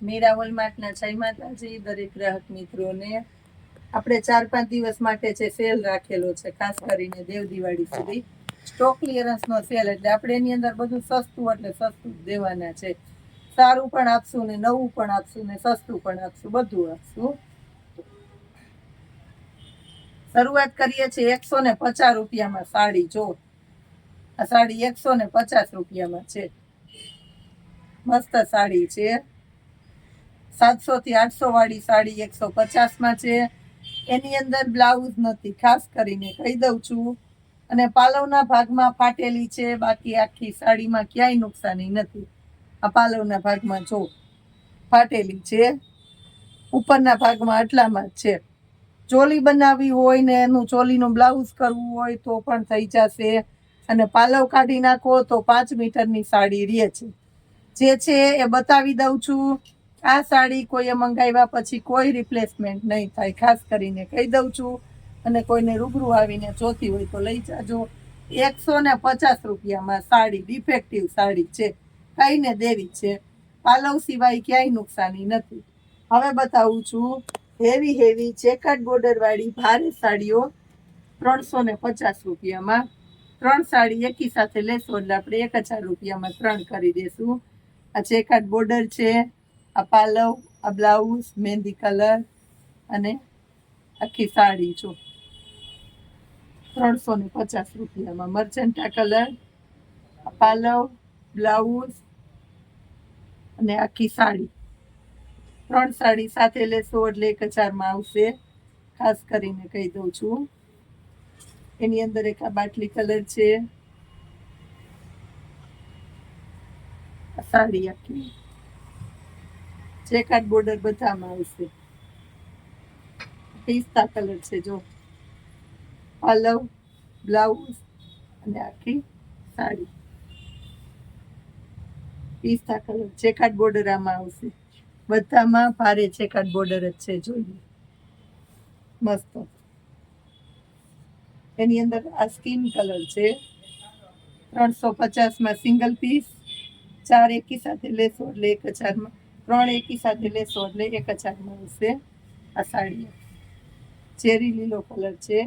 મીરા હોલમાર્ટના જય માતાજી, દરેક ગ્રાહક મિત્રોને. આપણે ચાર પાંચ દિવસ માટે છે સેલ રાખેલો છે, ખાસ કરીને દેવ દિવાળી સુધી. સ્ટોક ક્લિયરન્સનો સેલ એટલે આપણે એની અંદર બધું સસ્તું એટલે સસ્તું જ દેવાના છે. સારું પણ આપશું ને નવું પણ આપશું ને સસ્તું પણ આપશું, બધું આપશું. શરૂઆત કરીએ છીએ એકસો ને પચાસ રૂપિયામાં સાડી, જો. આ સાડી એકસો ને પચાસ રૂપિયામાં છે. મસ્ત સાડી છે. સાતસો થી આઠસો વાળી સાડી એકસો પચાસમાં છે. એની અંદર બ્લાઉઝ નથી. ખાસ કરીને કહી દઉં છું. અને પાલવના ભાગમાં ફાટેલી છે. બાકી આખી સાડીમાં ક્યાંય નુકસાની નથી. આ પાલવના ભાગમાં જો ફાટેલી છે. ઉપરના ભાગમાં આટલામાં છે. ચોલી બનાવવી હોય ને એનું ચોલીનું બ્લાઉઝ કરવું હોય તો પણ થઈ જશે. અને પાલવ કાઢી નાખો તો પાંચ મીટરની સાડી રહે છે. જે છે એ બતાવી દઉં છું. આ સાડી કોઈએ મંગાવ્યા પછી કોઈ રિપ્લેસમેન્ટ નહીં થાય. ખાસ કરીને કહી દઉં છું, અને કોઈને રૂબરૂ આવીને જોતી હોય તો લઈ જાજો. એકસો ને પચાસ રૂપિયામાં સાડી ડિફેક્ટિવ સાડી છે. કઈને દેવી છે. પાલવ સિવાય ક્યાંય નુકસાની નથી. હવે બતાવું છું હેવી હેવી ચેકટ બોર્ડર વાળી ભારે સાડીઓ ત્રણસો ને પચાસ રૂપિયામાં. ત્રણ સાડી એકી સાથે લેશો એટલે આપણે એક હજાર રૂપિયામાં ત્રણ કરી દેશું. આ ચેકટ બોર્ડર છે આ પાલવ, આ બ્લાઉઝ, મહેંદી કલર અને આખી સાડી જો. ત્રણસો ને પચાસ રૂપિયામાં. મર્ચન્ટા કલર, આ પાલવ, બ્લાઉઝ અને આખી સાડી. ત્રણ સાડી સાથે લેશો એટલે એક હજારમાં આવશે. ખાસ કરીને કહી દઉં છું. એની અંદર એક આ બાટલી કલર છે. સાડી આખી. ચેકાટ બોર્ડર બધામાં આવશે. પિસ્તા કલર છે, જો. પાલવ બ્લાઉઝ અને આખી સાડી. પિસ્તા કલર ચેકાટ બોર્ડર આમાં આવશે. બધામાં ભારે ચેકાટ બોર્ડર જ છે, જોઈએ. મસ્ત. એની અંદર આ સ્કીન કલર છે. ત્રણસો પચાસમાં સિંગલ પીસ ચાર એકી સાથે લેશો એટલે એક હજારમાં ત્રણ એકી સાથે લેશો એટલે એક હજારમાં આવશે આ સાડી ચેરી લીલો કલર છે.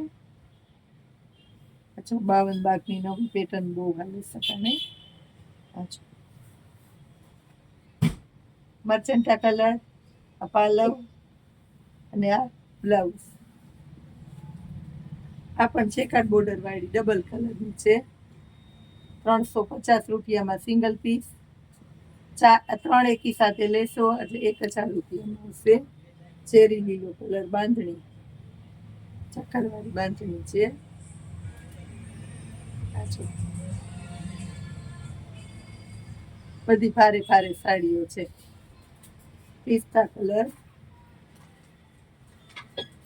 પાછો બાવન બાગની નવી પેટર્ન બહુ હાલી શકે નહીં પાછો મર્ચન્ટા કલર, આ પાલવ અને આ બ્લાઉઝ. આ પણ ચેકાટ બોર્ડર વાળી ડબલ કલરની છે. ત્રણસો પચાસ રૂપિયામાં સિંગલ પીસ ચાર ત્રણ એકી સાથે લેશો, એટલે એક હજાર રૂપિયામાં આવશે ચેરી લીલો કલર બાંધણી. ચક્કરવાળી બાંધણી છે. બધી ભારે ભારે સાડીઓ છે. પિસ્તા કલર.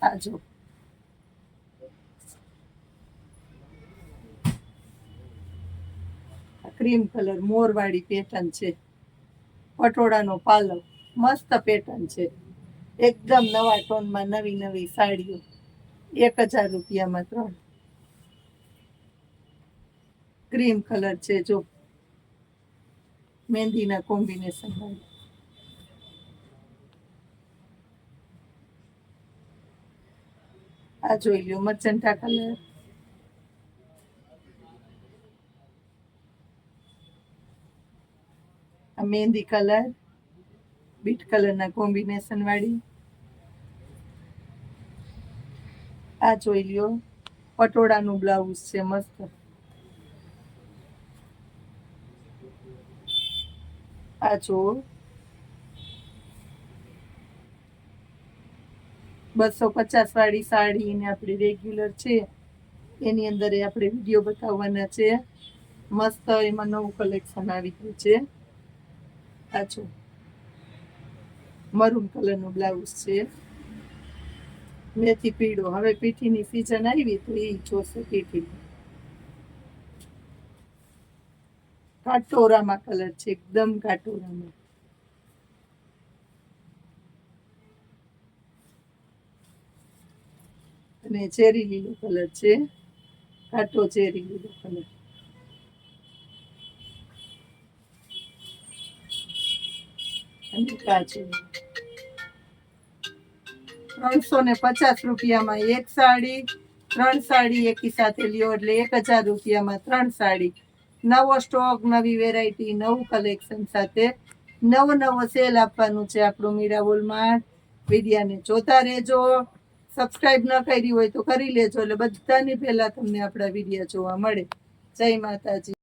આજો ક્રીમ કલર મોરવાળી પેટર્ન છે. પટોળાનો પાલવ. મસ્ત પેટર્ન છે. એકદમ નવા ટોનમાં નવી નવી સાડીઓ. એક હજાર રૂપિયામાં ત્રણ. ક્રીમ કલર છે જો. મહેંદીના કોમ્બિનેશન આ જોઈ લ્યો મર્ચન્ટા કલર મહેંદી કલર બીટ કલરના કોમ્બિનેશન વાળી આ જોઈ લ્યો પટોળાનું બ્લાઉઝ છે મસ્ત આ જો બસો પચાસ વાળી સાડી ને આપણી રેગ્યુલર છે. એની અંદર આપણે વીડિયો બતાવવાના છે. મસ્ત એમાં નવું કલેક્શન આવી ગયું છે. આ જો મરૂન કલરનું બ્લાઉઝ છે. મેથી પીળો. હવે પીઠીની સિઝન આવી તો એ જોશે પીઠી કાટોરામાં કલર છે, એકદમ કાટોરામાં અને ચેરી લીલો કલર છે. કાટો ચેરી લીલો કલર ત્રણસો ને પચાસ રૂપિયામાં એક સાડી, ત્રણ સાડી એકી સાથે લ્યો એટલે એક હજાર રૂપિયામાં ત્રણ સાડી. નવો સ્ટોક, નવી વેરાયટી, નવું કલેક્શન સાથે નવો નવો સેલ આપવાનું છે આપણું મીરાબોલ માર્ટ વિડિયાને જોતા રહેજો. સબસ્ક્રાઇબ ન કરી હોય તો કરી લેજો એટલે બધાની પહેલા તમને આપણા વિડિયા જોવા મળે. જય માતાજી.